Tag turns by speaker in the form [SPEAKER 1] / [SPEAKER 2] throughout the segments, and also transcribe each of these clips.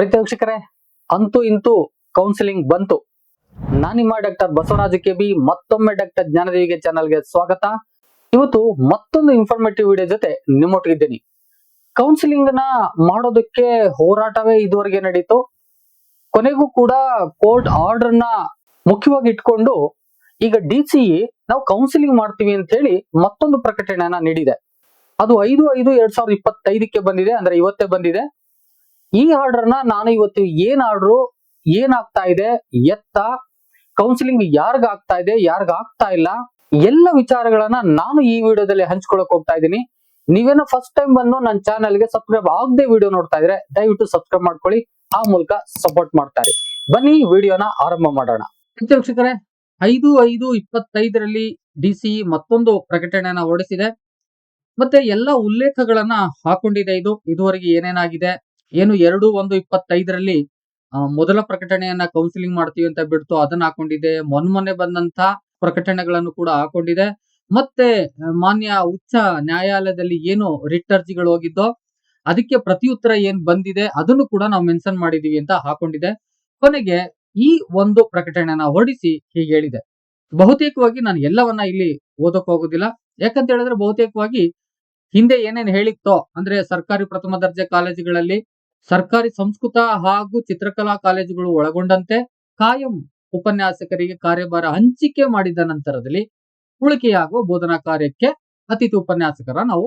[SPEAKER 1] ಪ್ರೀತಿ ವೀಕ್ಷಕರೇ ಅಂತೂ ಇಂತೂ ಕೌನ್ಸಿಲಿಂಗ್ ಬಂತು. ನಾನಿಮ್ಮ ಡಾಕ್ಟರ್ ಬಸವರಾಜ ಕೆ ಬಿ, ಮತ್ತೊಮ್ಮೆ ಡಾಕ್ಟರ್ ಜ್ಞಾನದೇವಿಗೆ ಚಾನಲ್ಗೆ ಸ್ವಾಗತ. ಇವತ್ತು ಮತ್ತೊಂದು ಇನ್ಫಾರ್ಮೇಟಿವ್ ವಿಡಿಯೋ ಜೊತೆ ನಿಮ್ಮೊಟ್ಟಿಗಿದ್ದೀನಿ. ಕೌನ್ಸಿಲಿಂಗ್ನ ಮಾಡೋದಕ್ಕೆ ಹೋರಾಟವೇ ಇದುವರೆಗೆ ನಡೀತು. ಕೊನೆಗೂ ಕೂಡ ಕೋರ್ಟ್ ಆರ್ಡರ್ನ ಮುಖ್ಯವಾಗಿ ಇಟ್ಕೊಂಡು, ಈಗ ಡಿ ಸಿ ನಾವು ಕೌನ್ಸಿಲಿಂಗ್ ಮಾಡ್ತೀವಿ ಅಂತ ಹೇಳಿ ಮತ್ತೊಂದು ಪ್ರಕಟಣೆಯನ್ನ ನೀಡಿದೆ. ಅದು ಐದು ಐದು ಎರಡ್ ಸಾವಿರದ ಇಪ್ಪತ್ತೈದಕ್ಕೆ ಬಂದಿದೆ, ಅಂದ್ರೆ ಇವತ್ತೇ ಬಂದಿದೆ. ಈ ಆರ್ಡರ್ನ ನಾನು ಇವತ್ತು ಏನ್ ಆರ್ಡ್ರು ಏನಾಗ್ತಾ ಇದೆ, ಎತ್ತ ಕೌನ್ಸಿಲಿಂಗ್ ಯಾರ್ಗ ಆಗ್ತಾ ಇದೆ, ಯಾರ್ಗ ಆಗ್ತಾ ಇಲ್ಲ, ಎಲ್ಲ ವಿಚಾರಗಳನ್ನ ನಾನು ಈ ವಿಡಿಯೋದಲ್ಲಿ ಹಂಚ್ಕೊಳಕ್ ಹೋಗ್ತಾ ಇದ್ದೀನಿ ನೀವೇನೋ ಫಸ್ಟ್ ಟೈಮ್ ಬಂದು ನನ್ನ ಚಾನಲ್ಗೆ ಸಬ್ಸ್ಕ್ರೈಬ್ ಆಗದೆ ವಿಡಿಯೋ ನೋಡ್ತಾ ಇದ್ರೆ ದಯವಿಟ್ಟು ಸಬ್ಸ್ಕ್ರೈಬ್ ಮಾಡ್ಕೊಳ್ಳಿ, ಆ ಮೂಲಕ ಸಪೋರ್ಟ್ ಮಾಡ್ತಾರೆ ಬನ್ನಿ ವಿಡಿಯೋನ ಆರಂಭ ಮಾಡೋಣ. ವೀಕ್ಷಕರೇ, ಐದು ಐದು ಇಪ್ಪತ್ತೈದರಲ್ಲಿ ಡಿ ಸಿ ಮತ್ತೊಂದು ಪ್ರಕಟಣೆಯನ್ನ ಹೊರಡಿಸಿದೆ. ಮತ್ತೆ ಎಲ್ಲ ಉಲ್ಲೇಖಗಳನ್ನ ಹಾಕೊಂಡಿದೆ ಇದು. ಇದುವರೆಗೆ ಏನೇನಾಗಿದೆ ಏನು ಎರಡು ಒಂದು ಇಪ್ಪತ್ತೈದರಲ್ಲಿ ಮೊದಲ ಪ್ರಕಟಣೆಯನ್ನ ಕೌನ್ಸಿಲಿಂಗ್ ಮಾಡ್ತೀವಿ ಅಂತ ಬಿಡ್ತು, ಅದನ್ನ ಹಾಕೊಂಡಿದೆ ಮೊನ್ಮೊನ್ನೆ ಬಂದಂತ ಪ್ರಕಟಣೆಗಳನ್ನು ಕೂಡ ಹಾಕೊಂಡಿದೆ. ಮತ್ತೆ ಮಾನ್ಯ ಉಚ್ಚ ನ್ಯಾಯಾಲಯದಲ್ಲಿ ಏನು ರಿಟ್ ಅರ್ಜಿಗಳು ಹೋಗಿದ್ದೋ, ಅದಕ್ಕೆ ಪ್ರತಿಯುತ್ತರ ಏನ್ ಬಂದಿದೆ, ಅದನ್ನು ಕೂಡ ನಾವು ಮೆನ್ಷನ್ ಮಾಡಿದೀವಿ ಅಂತ ಹಾಕೊಂಡಿದೆ. ಕೊನೆಗೆ ಈ ಒಂದು ಪ್ರಕಟಣೆನ ಹೊರಡಿಸಿ ಹೀಗೆ ಹೇಳಿದೆ. ಬಹುತೇಕವಾಗಿ ನಾನು ಎಲ್ಲವನ್ನ ಇಲ್ಲಿ ಓದಕ್ ಹೋಗೋದಿಲ್ಲ. ಯಾಕಂತ ಹೇಳಿದ್ರೆ ಬಹುತೇಕವಾಗಿ ಹಿಂದೆ ಏನೇನ್ ಹೇಳಿತ್ತೋ, ಅಂದ್ರೆ ಸರ್ಕಾರಿ ಪ್ರಥಮ ದರ್ಜೆ ಕಾಲೇಜುಗಳಲ್ಲಿ ಸರ್ಕಾರಿ ಸಂಸ್ಕೃತ ಹಾಗೂ ಚಿತ್ರಕಲಾ ಕಾಲೇಜುಗಳು ಒಳಗೊಂಡಂತೆ ಕಾಯಂ ಉಪನ್ಯಾಸಕರಿಗೆ ಕಾರ್ಯಭಾರ ಹಂಚಿಕೆ ಮಾಡಿದ ನಂತರದಲ್ಲಿ ಉಳಿಕೆಯಾಗುವ ಬೋಧನಾ ಕಾರ್ಯಕ್ಕೆ ಅತಿಥಿ ಉಪನ್ಯಾಸಕರ ನಾವು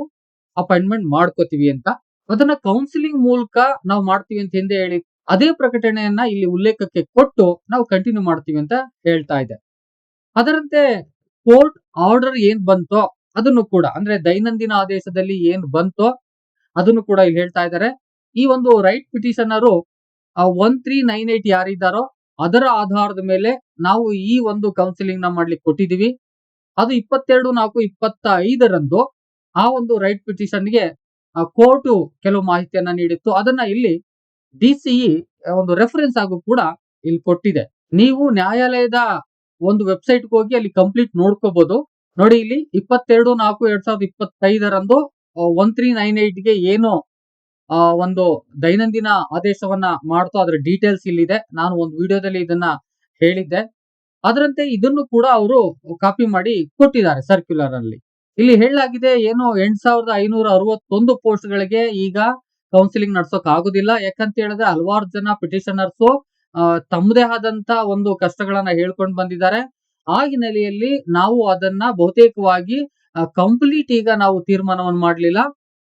[SPEAKER 1] ಅಪಾಯಿಂಟ್ಮೆಂಟ್ ಮಾಡ್ಕೋತೀವಿ ಅಂತ. ಅದನ್ನ ಕೌನ್ಸಿಲಿಂಗ್ ಮೂಲಕ ನಾವು ಮಾಡ್ತೀವಿ ಅಂತ ಹಿಂದೆ ಹೇಳಿ ಅದೇ ಪ್ರಕಟಣೆಯನ್ನ ಇಲ್ಲಿ ಉಲ್ಲೇಖಕ್ಕೆ ಕೊಟ್ಟು ನಾವು ಕಂಟಿನ್ಯೂ ಮಾಡ್ತೀವಿ ಅಂತ ಹೇಳ್ತಾ ಇದೆ ಅದರಂತೆ ಕೋರ್ಟ್ ಆರ್ಡರ್ ಏನ್ ಬಂತೋ ಅದನ್ನು ಕೂಡ ಅಂದ್ರೆ ದೈನಂದಿನ ಆದೇಶದಲ್ಲಿ ಏನ್ ಬಂತೋ ಅದನ್ನು ಕೂಡ ಇಲ್ಲಿ ಹೇಳ್ತಾ ಇದ್ದಾರೆ. ಈ ಒಂದು right ಪಿಟಿಷನರು one three nine eight ಯಾರಿದ್ದಾರೋ, ಅದರ ಆಧಾರದ ಮೇಲೆ ನಾವು ಈ ಒಂದು ಕೌನ್ಸಿಲಿಂಗ್ನ ಮಾಡ್ಲಿಕ್ಕೆ ಕೊಟ್ಟಿದೀವಿ. ಅದು ಇಪ್ಪತ್ತೆರಡು ನಾಲ್ಕು ಇಪ್ಪತ್ತ ಐದರಂದು ಆ ಒಂದು ರೈಟ್ ಪಿಟಿಷನ್ ಪಿಟಿಷನ್ಗೆ ಕೋರ್ಟ್ ಕೆಲವು ಮಾಹಿತಿಯನ್ನ ನೀಡಿತ್ತು. ಅದನ್ನ ಇಲ್ಲಿ ಡಿ ಸಿಇ ಒಂದು ರೆಫರೆನ್ಸ್ ಆಗು ಕೂಡ ಇಲ್ಲಿ ಕೊಟ್ಟಿದೆ. ನೀವು ನ್ಯಾಯಾಲಯದ ಒಂದು ವೆಬ್ಸೈಟ್ ಹೋಗಿ ಅಲ್ಲಿ ಕಂಪ್ಲೀಟ್ ನೋಡ್ಕೋಬಹುದು ನೋಡಿ ಇಲ್ಲಿ ಇಪ್ಪತ್ತೆರಡು ನಾಲ್ಕು ಎರಡ್ ಸಾವಿರದ ಇಪ್ಪತ್ತೈದರಂದು ಒನ್ ತ್ರೀ ನೈನ್ಗೆ ಏನು ಆ, ಒಂದು ದೈನಂದಿನ ಆದೇಶವನ್ನ ಮಾಡ್ತಾ ಅದ್ರ ಡೀಟೇಲ್ಸ್ ಇಲ್ಲಿದೆ. ನಾನು ಒಂದು ವಿಡಿಯೋದಲ್ಲಿ ಇದನ್ನ ಹೇಳಿದ್ದೆ. ಅದರಂತೆ ಇದನ್ನು ಕೂಡ ಅವರು ಕಾಪಿ ಮಾಡಿ ಕೊಟ್ಟಿದ್ದಾರೆ ಸರ್ಕ್ಯುಲರ್ ಅಲ್ಲಿ. ಇಲ್ಲಿ ಹೇಳಲಾಗಿದೆ ಏನು ಎಂಟ್ ಸಾವಿರದ ಐನೂರ ಅರವತ್ತೊಂದು ಪೋಸ್ಟ್ ಗಳಿಗೆ ಈಗ ಕೌನ್ಸಿಲಿಂಗ್ ನಡ್ಸೋಕ್ ಆಗುದಿಲ್ಲ. ಯಾಕಂತ ಹೇಳಿದ್ರೆ ಹಲವಾರು ಜನ ಪಿಟಿಷನರ್ಸ್ ತಮ್ಮದೇ ಆದಂತ ಒಂದು ಕಷ್ಟಗಳನ್ನ ಹೇಳ್ಕೊಂಡು ಬಂದಿದ್ದಾರೆ. ಆ ಹಿನ್ನೆಲೆಯಲ್ಲಿ ನಾವು ಅದನ್ನ ಬಹುತೇಕವಾಗಿ ಕಂಪ್ಲೀಟ್ ಈಗ ನಾವು ತೀರ್ಮಾನವನ್ನು ಮಾಡಲಿಲ್ಲ.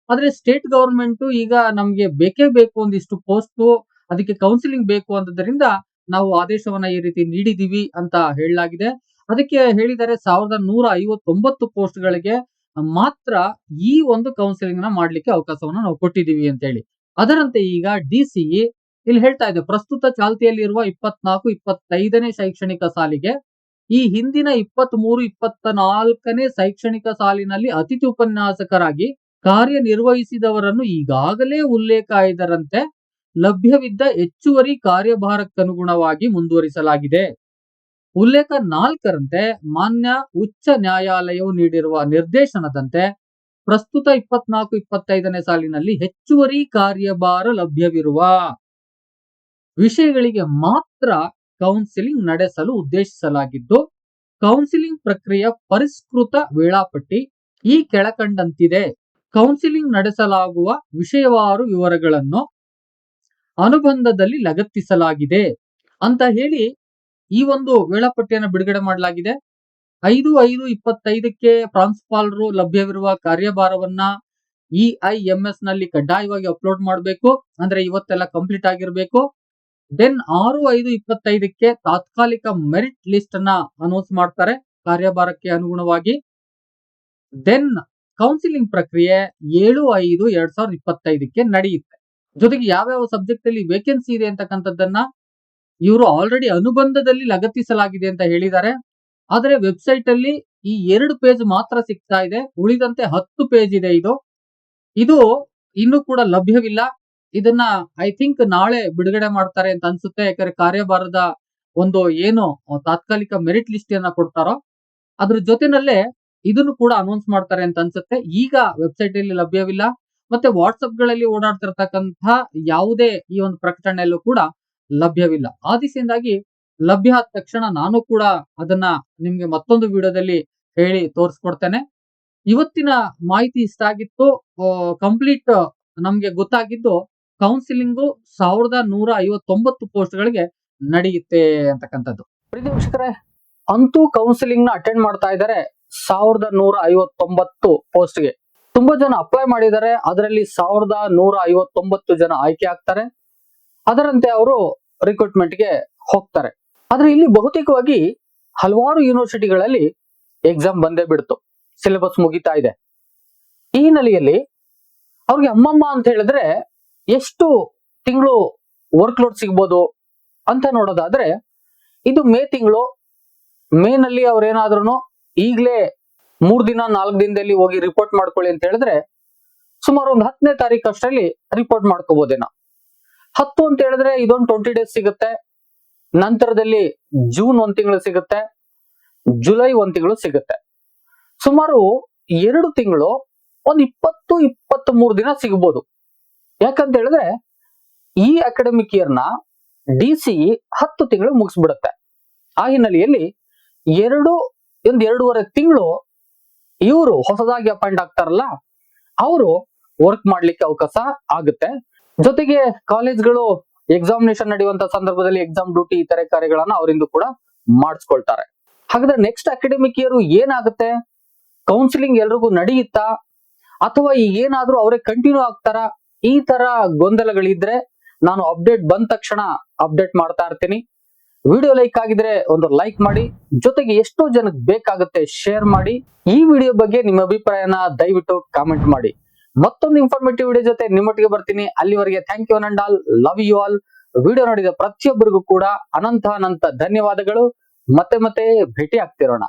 [SPEAKER 1] ಆದ್ರೆ ಸ್ಟೇಟ್ ಗವರ್ಮೆಂಟ್ ಈಗ ನಮ್ಗೆ ಬೇಕೇ ಬೇಕು ಒಂದಿಷ್ಟು ಪೋಸ್ಟ್ ಅದಕ್ಕೆ ಕೌನ್ಸಿಲಿಂಗ್ ಬೇಕು ಅಂತದ್ರಿಂದ ನಾವು ಆದೇಶವನ್ನ ಈ ರೀತಿ ನೀಡಿದೀವಿ ಅಂತ ಹೇಳಲಾಗಿದೆ. ಅದಕ್ಕೆ ಹೇಳಿದರೆ ಸಾವಿರದ ನೂರ ಐವತ್ತೊಂಬತ್ತು ಪೋಸ್ಟ್ ಗಳಿಗೆ ಮಾತ್ರ ಈ ಒಂದು ಕೌನ್ಸಿಲಿಂಗ್ನ ಮಾಡ್ಲಿಕ್ಕೆ ಅವಕಾಶವನ್ನ ನಾವು ಕೊಟ್ಟಿದೀವಿ ಅಂತ ಹೇಳಿ. ಅದರಂತೆ ಈಗ ಡಿ ಸಿಇ ಇಲ್ಲಿ ಹೇಳ್ತಾ ಇದೆ, ಪ್ರಸ್ತುತ ಚಾಲ್ತಿಯಲ್ಲಿರುವ ಇಪ್ಪತ್ನಾಲ್ಕು, ಇಪ್ಪತ್ತೈದನೇ ಶೈಕ್ಷಣಿಕ ಸಾಲಿಗೆ ಈ ಹಿಂದಿನ ಇಪ್ಪತ್ತ್ ಮೂರು ಇಪ್ಪತ್ತ ನಾಲ್ಕನೇ ಶೈಕ್ಷಣಿಕ ಸಾಲಿನಲ್ಲಿ ಅತಿಥಿ ಉಪನ್ಯಾಸಕರಾಗಿ ಕಾರ್ಯನಿರ್ವಹಿಸಿದವರನ್ನು ಈಗಾಗಲೇ ಉಲ್ಲೇಖ ಆಯ್ದರಂತೆ ಲಭ್ಯವಿದ್ದ ಹೆಚ್ಚುವರಿ ಕಾರ್ಯಭಾರಕ್ಕನುಗುಣವಾಗಿ ಮುಂದುವರಿಸಲಾಗಿದೆ. ಉಲ್ಲೇಖ ನಾಲ್ಕರಂತೆ ಮಾನ್ಯ ಉಚ್ಚ ನ್ಯಾಯಾಲಯವು ನೀಡಿರುವ ನಿರ್ದೇಶನದಂತೆ ಪ್ರಸ್ತುತ ಇಪ್ಪತ್ನಾಲ್ಕು ಇಪ್ಪತ್ತೈದನೇ ಸಾಲಿನಲ್ಲಿ ಹೆಚ್ಚುವರಿ ಕಾರ್ಯಭಾರ ಲಭ್ಯವಿರುವ ವಿಷಯಗಳಿಗೆ ಮಾತ್ರ ಕೌನ್ಸಿಲಿಂಗ್ ನಡೆಸಲು ಉದ್ದೇಶಿಸಲಾಗಿದ್ದು ಕೌನ್ಸಿಲಿಂಗ್ ಪ್ರಕ್ರಿಯೆ ಪರಿಷ್ಕೃತ ವೇಳಾಪಟ್ಟಿ ಈ ಕೆಳಕಂಡಂತಿದೆ. ಕೌನ್ಸಿಲಿಂಗ್ ನಡೆಸಲಾಗುವ ವಿಷಯವಾರು ವಿವರಗಳನ್ನು ಅನುಬಂಧದಲ್ಲಿ ಲಗತ್ತಿಸಲಾಗಿದೆ ಅಂತ ಹೇಳಿ ಈ ಒಂದು ವೇಳಾಪಟ್ಟಿಯನ್ನು ಬಿಡುಗಡೆ ಮಾಡಲಾಗಿದೆ. ಐದು ಐದು ಇಪ್ಪತ್ತೈದಕ್ಕೆ ಪ್ರಾಂಶುಪಾಲರು ಲಭ್ಯವಿರುವ ಕಾರ್ಯಭಾರವನ್ನ ಇ ಐ ಎಂ ಎಸ್ನಲ್ಲಿ ಕಡ್ಡಾಯವಾಗಿ ಅಪ್ಲೋಡ್ ಮಾಡಬೇಕು, ಅಂದ್ರೆ ಇವತ್ತೆಲ್ಲ ಕಂಪ್ಲೀಟ್ ಆಗಿರ್ಬೇಕು. ದೆನ್ ಆರು ಐದು ಇಪ್ಪತ್ತೈದಕ್ಕೆ ತಾತ್ಕಾಲಿಕ ಮೆರಿಟ್ ಲಿಸ್ಟ್ ಅನ್ನ ಅನೌನ್ಸ್ ಮಾಡ್ತಾರೆ, ಕಾರ್ಯಭಾರಕ್ಕೆ ಅನುಗುಣವಾಗಿ. ದೆನ್ ಕೌನ್ಸಿಲಿಂಗ್ ಪ್ರಕ್ರಿಯೆ ಏಳು ಐದು ಎರಡ್ ಸಾವಿರದ ಇಪ್ಪತ್ತೈದಕ್ಕೆ ನಡೆಯುತ್ತೆ. ಜೊತೆಗೆ ಯಾವ್ಯಾವ ಸಬ್ಜೆಕ್ಟ್ ಅಲ್ಲಿ ವೇಕೆನ್ಸಿ ಇದೆ ಅಂತಕ್ಕಂಥದ್ದನ್ನ ಇವರು ಆಲ್ರೆಡಿ ಅನುಬಂಧದಲ್ಲಿ ಲಗತ್ತಿಸಲಾಗಿದೆ ಅಂತ ಹೇಳಿದ್ದಾರೆ. ಆದರೆ ವೆಬ್ಸೈಟ್ ಅಲ್ಲಿ ಈ ಎರಡು ಪೇಜ್ ಮಾತ್ರ ಸಿಗ್ತಾ ಇದೆ. ಉಳಿದಂತೆ ಹತ್ತು ಪೇಜ್ ಇದೆ ಇದು. ಇದು ಇನ್ನೂ ಕೂಡ ಲಭ್ಯವಿಲ್ಲ. ಇದನ್ನ ಐ ಥಿಂಕ್ ನಾಳೆ ಬಿಡುಗಡೆ ಮಾಡ್ತಾರೆ ಅಂತ ಅನ್ಸುತ್ತೆ. ಯಾಕಂದ್ರೆ ಕಾರ್ಯಭಾರದ ಒಂದು ಏನು ತಾತ್ಕಾಲಿಕ ಮೆರಿಟ್ ಲಿಸ್ಟ್ ಅನ್ನ ಕೊಡ್ತಾರೋ. ಅದ್ರ ಜೊತೆನಲ್ಲೇ ಇದನ್ನು ಕೂಡ ಅನೌನ್ಸ್ ಮಾಡ್ತಾರೆ ಅಂತ ಅನ್ಸುತ್ತೆ. ಈಗ ವೆಬ್ಸೈಟ್ ಅಲ್ಲಿ ಲಭ್ಯವಿಲ್ಲ. ಮತ್ತೆ ವಾಟ್ಸಪ್ಗಳಲ್ಲಿ ಓಡಾಡ್ತಿರ್ತಕ್ಕಂತಹ ಯಾವುದೇ ಈ ಒಂದು ಪ್ರಕಟಣೆಯಲ್ಲೂ ಕೂಡ ಲಭ್ಯವಿಲ್ಲ. ಆ ದಿಸೆಯಿಂದಾಗಿ ಲಭ್ಯ ಆದ ತಕ್ಷಣ ನಾನು ಕೂಡ ಅದನ್ನ ನಿಮ್ಗೆ ಮತ್ತೊಂದು ವಿಡಿಯೋದಲ್ಲಿ ಹೇಳಿ ತೋರಿಸ್ಕೊಡ್ತೇನೆ. ಇವತ್ತಿನ ಮಾಹಿತಿ ಇಷ್ಟ ಆಗಿತ್ತು ಕಂಪ್ಲೀಟ್ ನಮ್ಗೆ ಗೊತ್ತಾಗಿದ್ದು ಕೌನ್ಸಿಲಿಂಗು ಸಾವಿರದ ನೂರ ಐವತ್ತೊಂಬತ್ತು ಪೋಸ್ಟ್ಗಳಿಗೆ ನಡೆಯುತ್ತೆ ಅಂತಕ್ಕಂಥದ್ದು. ಪ್ರೀತಿ ಅಂತೂ ಕೌನ್ಸಿಲಿಂಗ್ನ ಅಟೆಂಡ್ ಮಾಡ್ತಾ ಇದ್ದಾರೆ. ಸಾವಿರದ ನೂರ ಐವತ್ತೊಂಬತ್ತು ಪೋಸ್ಟ್ಗೆ. ತುಂಬಾ ಜನ ಅಪ್ಲೈ ಮಾಡಿದ್ದಾರೆ. ಅದರಲ್ಲಿ ಸಾವಿರದ ನೂರ ಐವತ್ತೊಂಬತ್ತು ಜನ ಆಯ್ಕೆ ಆಗ್ತಾರೆ. ಅದರಂತೆ ಅವರು ರಿಕ್ರೂಟ್ಮೆಂಟ್ಗೆ ಹೋಗ್ತಾರೆ. ಆದ್ರೆ ಇಲ್ಲಿ ಬಹುತೇಕವಾಗಿ ಹಲವಾರು ಯೂನಿವರ್ಸಿಟಿಗಳಲ್ಲಿ ಎಕ್ಸಾಮ್ ಬಂದೇ ಬಿಡ್ತು. ಸಿಲೆಬಸ್ ಮುಗಿತಾ ಇದೆ. ಈ ಹಿನ್ನೆಲೆಯಲ್ಲಿ ಅವ್ರಿಗೆ ಅಮ್ಮಮ್ಮ ಅಂತ ಹೇಳಿದ್ರೆ ಎಷ್ಟು ತಿಂಗಳು ವರ್ಕ್ ಲೋಡ್ ಸಿಗ್ಬೋದು ಅಂತ ನೋಡೋದಾದ್ರೆ ಇದು ಮೇ ತಿಂಗಳು. ಮೇನಲ್ಲಿ ಅವ್ರೇನಾದ್ರೂ ಈಗಲೇ ಮೂರ್ ದಿನ, ನಾಲ್ಕು ದಿನದಲ್ಲಿ ಹೋಗಿ ರಿಪೋರ್ಟ್ ಮಾಡ್ಕೊಳ್ಳಿ ಅಂತ ಹೇಳಿದ್ರೆ ಸುಮಾರು ಒಂದು ಹತ್ತನೇ ತಾರೀಕು ಅಷ್ಟರಲ್ಲಿ ರಿಪೋರ್ಟ್ ಮಾಡ್ಕೋಬಹುದೇನೋ ಹತ್ತು ಅಂತ ಹೇಳಿದ್ರೆ ಇದೊಂದು ಟ್ವೆಂಟಿ ಡೇಸ್ ಸಿಗುತ್ತೆ. ನಂತರದಲ್ಲಿ ಜೂನ್ ಒಂದ್ ತಿಂಗಳು ಸಿಗುತ್ತೆ. ಜುಲೈ ಒಂದ್ ತಿಂಗಳು ಸಿಗುತ್ತೆ. ಸುಮಾರು ಎರಡು ತಿಂಗಳು ಒಂದ್ ಇಪ್ಪತ್ತು ಇಪ್ಪತ್ತ್ ಮೂರು ದಿನ ಸಿಗ್ಬೋದು. ಯಾಕಂತ ಹೇಳಿದ್ರೆ ಈ ಅಕಾಡೆಮಿಕ್ ಇಯರ್ನ ಡಿ ಸಿ ಹತ್ತು ತಿಂಗಳು ಮುಗಿಸ್ಬಿಡುತ್ತೆ. ಆ ಹಿನ್ನೆಲೆಯಲ್ಲಿ ಎರಡು ಒಂದ್ ಎರಡೂವರೆ ತಿಂಗಳು ಇವರು ಹೊಸದಾಗಿ ಅಪಾಯಿಂಟ್ ಆಗ್ತಾರಲ್ಲ, ಅವರು ವರ್ಕ್ ಮಾಡ್ಲಿಕ್ಕೆ ಅವಕಾಶ ಆಗುತ್ತೆ. ಜೊತೆಗೆ ಕಾಲೇಜ್ಗಳು ಎಕ್ಸಾಮಿನೇಷನ್ ನಡೆಯುವಂತ ಸಂದರ್ಭದಲ್ಲಿ ಎಕ್ಸಾಮ್ ಡ್ಯೂಟಿ ಇತರೆ ಕಾರ್ಯಗಳನ್ನ ಅವರಿಂದ ಕೂಡ ಮಾಡಿಸ್ಕೊಳ್ತಾರೆ. ಹಾಗಾದ್ರೆ ನೆಕ್ಸ್ಟ್ ಅಕಾಡೆಮಿಕ್ ಇಯರ್ ಏನಾಗುತ್ತೆ? ಕೌನ್ಸಿಲಿಂಗ್ ಎಲ್ರಿಗೂ ನಡೆಯುತ್ತಾ? ಅಥವಾ ಏನಾದ್ರೂ ಅವರೇ ಕಂಟಿನ್ಯೂ ಆಗ್ತಾರಾ? ಈ ತರ ಗೊಂದಲಗಳಿದ್ರೆ ನಾನು ಅಪ್ಡೇಟ್ ಬಂದ ತಕ್ಷಣ ಅಪ್ಡೇಟ್ ಮಾಡ್ತಾ ಇರ್ತೀನಿ. ವಿಡಿಯೋ ಲೈಕ್ ಆಗಿದ್ರೆ ಒಂದು ಲೈಕ್ ಮಾಡಿ, ಜೊತೆಗೆ ಎಷ್ಟೋ ಜನಕ್ಕೆ ಬೇಕಾಗುತ್ತೆ ಶೇರ್ ಮಾಡಿ. ಈ ವಿಡಿಯೋ ಬಗ್ಗೆ ನಿಮ್ಮ ಅಭಿಪ್ರಾಯನ ದಯವಿಟ್ಟು ಕಾಮೆಂಟ್ ಮಾಡಿ. ಮತ್ತೊಂದು ಇನ್ಫಾರ್ಮೇಟಿವ್ ವಿಡಿಯೋ ಜೊತೆ ನಿಮ್ಮೊಟ್ಟಿಗೆ ಬರ್ತೀನಿ. ಅಲ್ಲಿವರೆಗೆ thank you and all love you all video ನೋಡಿದ ಪ್ರತಿಯೊಬ್ಬರಿಗೂ ಕೂಡ ಅನಂತ ಅನಂತ ಧನ್ಯವಾದಗಳು. ಮತ್ತೆ ಮತ್ತೆ ಭೇಟಿ ಆಗ್ತಿರೋಣ